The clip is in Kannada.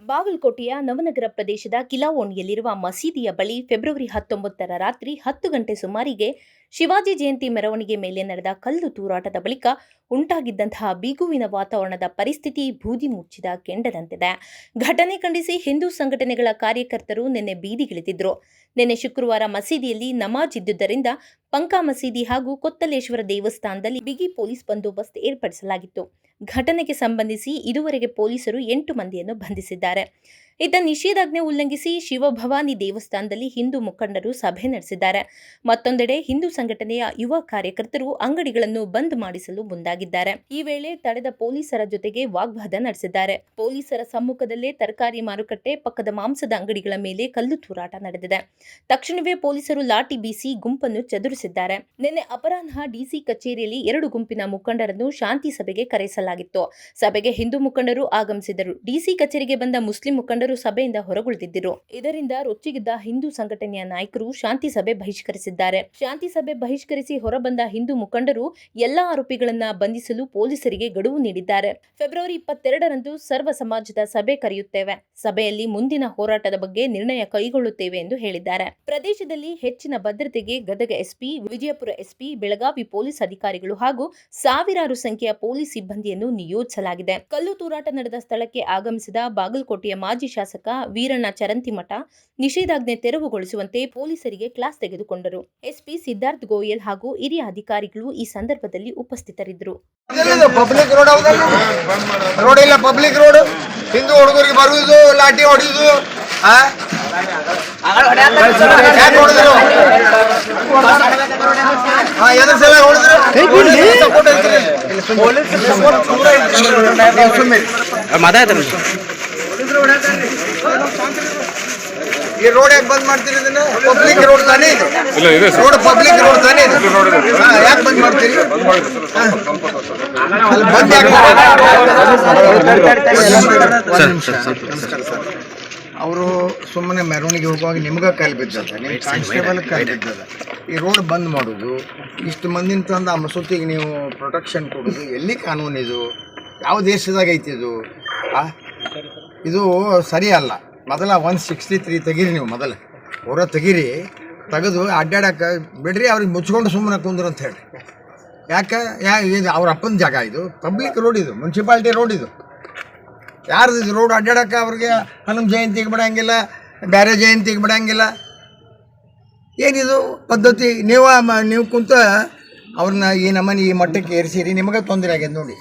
ಬಾಗಲಕೋಟೆಯ ನವನಗರ ಪ್ರದೇಶದ ಕಿಲಾವೋಣಿಯಲ್ಲಿರುವ ಮಸೀದಿಯ ಬಳಿ ಫೆಬ್ರವರಿ ಹತ್ತೊಂಬತ್ತರ ರಾತ್ರಿ ಹತ್ತು ಗಂಟೆ ಸುಮಾರಿಗೆ ಶಿವಾಜಿ ಜಯಂತಿ ಮೆರವಣಿಗೆ ಮೇಲೆ ನಡೆದ ಕಲ್ಲು ತೂರಾಟದ ಬಳಿಕ ಉಂಟಾಗಿದ್ದಂತಹ ಬಿಗುವಿನ ವಾತಾವರಣದ ಪರಿಸ್ಥಿತಿ ಬೂದಿ ಮುಚ್ಚಿದ ಕೆಂಡದಂತಿದೆ. ಘಟನೆ ಖಂಡಿಸಿ ಹಿಂದೂ ಸಂಘಟನೆಗಳ ಕಾರ್ಯಕರ್ತರು ನಿನ್ನೆ ಬೀದಿಗಿಳಿದಿದ್ರು. ನಿನ್ನೆ ಶುಕ್ರವಾರ ಮಸೀದಿಯಲ್ಲಿ ನಮಾಜ್ ಇದ್ದುದರಿಂದ ಪಂಕಾ ಮಸೀದಿ ಹಾಗೂ ಕೊತ್ತಲೇಶ್ವರ ದೇವಸ್ಥಾನದಲ್ಲಿ ಬಿಗಿ ಪೊಲೀಸ್ ಬಂದೋಬಸ್ತ್ ಏರ್ಪಡಿಸಲಾಗಿತ್ತು. ಘಟನೆಗೆ ಸಂಬಂಧಿಸಿ ಇದುವರೆಗೆ ಪೊಲೀಸರು ಎಂಟು ಮಂದಿಯನ್ನು ಬಂಧಿಸಿದ್ದಾರೆ. ಇದ್ದ ನಿಷೇಧಾಜ್ಞೆ ಉಲ್ಲಂಘಿಸಿ ಶಿವಭವಾನಿ ದೇವಸ್ಥಾನದಲ್ಲಿ ಹಿಂದೂ ಮುಖಂಡರು ಸಭೆ ನಡೆಸಿದ್ದಾರೆ. ಮತ್ತೊಂದೆಡೆ ಹಿಂದೂ ಸಂಘಟನೆಯ ಯುವ ಕಾರ್ಯಕರ್ತರು ಅಂಗಡಿಗಳನ್ನು ಬಂದ್ ಮಾಡಿಸಲು ಮುಂದಾಗಿದ್ದಾರೆ. ಈ ವೇಳೆ ತಡೆದ ಪೊಲೀಸರ ಜೊತೆಗೆ ವಾಗ್ವಾದ ನಡೆಸಿದ್ದಾರೆ. ಪೊಲೀಸರ ಸಮ್ಮುಖದಲ್ಲೇ ತರಕಾರಿ ಮಾರುಕಟ್ಟೆ, ಪಕ್ಕದ ಮಾಂಸದ ಅಂಗಡಿಗಳ ಮೇಲೆ ಕಲ್ಲು ತೂರಾಟ ನಡೆದಿದೆ. ತಕ್ಷಣವೇ ಪೊಲೀಸರು ಲಾಠಿ ಬೀಸಿ ಗುಂಪನ್ನು ಚದುರಿಸಿದ್ದಾರೆ. ನಿನ್ನೆ ಅಪರಾಹ್ನ ಡಿಸಿ ಕಚೇರಿಯಲ್ಲಿ ಎರಡು ಗುಂಪಿನ ಮುಖಂಡರನ್ನು ಶಾಂತಿ ಸಭೆಗೆ ಕರೆಸಲಾಗಿತ್ತು. ಸಭೆಗೆ ಹಿಂದೂ ಮುಖಂಡರು ಆಗಮಿಸಿದರು ಡಿಸಿ ಕಚೇರಿಗೆ ಬಂದ ಮುಸ್ಲಿಂ ಮುಖಂಡರು ಸಭೆಯಿಂದ ಹೊರಗುಳಿದಿದ್ದರು. ಇದರಿಂದ ರೊಚ್ಚಿಗಿದ್ದ ಹಿಂದೂ ಸಂಘಟನೆಯ ನಾಯಕರು ಶಾಂತಿ ಸಭೆ ಬಹಿಷ್ಕರಿಸಿದ್ದಾರೆ. ಶಾಂತಿ ಸಭೆ ಬಹಿಷ್ಕರಿಸಿ ಹೊರಬಂದ ಹಿಂದೂ ಮುಖಂಡರು ಎಲ್ಲಾ ಆರೋಪಿಗಳನ್ನ ಬಂಧಿಸಲು ಪೊಲೀಸರಿಗೆ ಗಡುವು ನೀಡಿದ್ದಾರೆ. ಫೆಬ್ರವರಿ ಇಪ್ಪತ್ತೆರಡರಂದು ಸರ್ವ ಸಮಾಜದ ಸಭೆ ಕರೆಯುತ್ತೇವೆ. ಸಭೆಯಲ್ಲಿ ಮುಂದಿನ ಹೋರಾಟದ ಬಗ್ಗೆ ನಿರ್ಣಯ ಕೈಗೊಳ್ಳುತ್ತೇವೆ ಎಂದು ಹೇಳಿದ್ದಾರೆ. ಪ್ರದೇಶದಲ್ಲಿ ಹೆಚ್ಚಿನ ಭದ್ರತೆಗೆ Gadag SP, Vijayapura SP, Belagavi police ಅಧಿಕಾರಿಗಳು ಹಾಗೂ ಸಾವಿರಾರು ಸಂಖ್ಯೆಯ ಪೊಲೀಸ್ ಸಿಬ್ಬಂದಿಯನ್ನು ನಿಯೋಜಿಸಲಾಗಿದೆ. ಕಲ್ಲು ತೂರಾಟ ನಡೆದ ಸ್ಥಳಕ್ಕೆ ಆಗಮಿಸಿದ ಬಾಗಲಕೋಟೆಯ ಮಾಜಿ ಶಾಸಕ ವೀರಣ್ಣ ಚರಂತಿಮಠ ನಿಷೇಧಾಜ್ಞೆ ತೆರವುಗೊಳಿಸುವಂತೆ ಪೊಲೀಸರಿಗೆ ಕ್ಲಾಸ್ ತೆಗೆದುಕೊಂಡರು. ಎಸ್ಪಿ ಸಿದ್ದಾರ್ಥ್ ಗೋಯಲ್ ಹಾಗೂ ಹಿರಿಯ ಅಧಿಕಾರಿಗಳು ಈ ಸಂದರ್ಭದಲ್ಲಿ ಉಪಸ್ಥಿತರಿದ್ದರು. ಹಿಂದೂ ಹುಡುಗರಿಗೆ ಬರುವುದು ಲಾಠಿ ಆ? ಈ ರೋಡ್ ಯಾಕೆ ಬಂದ್ ಮಾಡ್ತೀರಿ ಇದನ್ನ? ಪಬ್ಲಿಕ್ ರೋಡ್ ತಾನೇ ಇದು? ರೋಡ್ ಪಬ್ಲಿಕ್ ರೋಡ್ ತಾನೇ ಇದು? ಯಾಕೆ ಬಂದ್ ಮಾಡ್ತೀರಿ. ಅಲ್ಲಿ ಬಂದ್ ಯಾಕೆ ಅವರು ಸುಮ್ಮನೆ ಮೆರವಣಿಗೆ ಹೋಗುವಾಗ ನಿಮ್ಗೆ ಕಾಲ್ ಬಿದ್ದದ ನಿಮ್ಮ ಕಾನ್ಸ್ಟೇಬಲ್ ಕಾಲ್ ಬಿದ್ದದ. ಈ ರೋಡ್ ಬಂದ್ ಮಾಡೋದು ಇಷ್ಟು ಮಂದಿನ ತಂದು ಆ ಮಸೂತಿಗೆ ನೀವು ಪ್ರೊಟೆಕ್ಷನ್ ಕೊಡೋದು ಎಲ್ಲಿ ಕಾನೂನು ಇದು? ಯಾವ ದೇಶದಾಗ ಐತಿ ಇದು? ಆ? ಇದು ಸರಿ ಅಲ್ಲ ಮೊದಲ ಒನ್ ಸಿಕ್ಸ್ಟಿ ತ್ರೀ ತೆಗೀರಿ ನೀವು ಮೊದಲು. ಹೊರ ತೆಗೀರಿ. ತೆಗೆದು ಅಡ್ಡಾಡಕ್ಕೆ ಬಿಡ್ರಿ, ಅವ್ರಿಗೆ ಮುಚ್ಕೊಂಡು ಸುಮ್ಮನೆ ಕುಂದ್ರು ಅಂತ ಹೇಳಿ ಯಾಕೆ? ಯಾ ಇದು ಅವ್ರ ಅಪ್ಪನ ಜಾಗ ಇದು. ಪಬ್ಲಿಕ್ ರೋಡ್ ಇದು ಮುನ್ಸಿಪಾಲ್ಟಿ ರೋಡ್ ಇದು. ಯಾರ್ದು ಇದು ರೋಡ್ ಅಡ್ಡಾಡಕ್ಕೆ ಅವ್ರಿಗೆ ಹನುಮ ಜಯಂತಿಗೆ ಬಿಡೋಂಗಿಲ್ಲ ಬೇರೆ ಜಯಂತಿಗೆ ಬಿಡೋಂಗಿಲ್ಲ. ಏನಿದು ಪದ್ಧತಿ? ನೀವು ನೀವು ಕುಂತ ಅವ್ರನ್ನ ಈ ನಮ್ಮನೆ ಈ ಮಟ್ಟಕ್ಕೆ ಏರಿಸಿರಿ, ನಿಮಗೆ ತೊಂದರೆ ಆಗ್ಯದ ನೋಡಿ.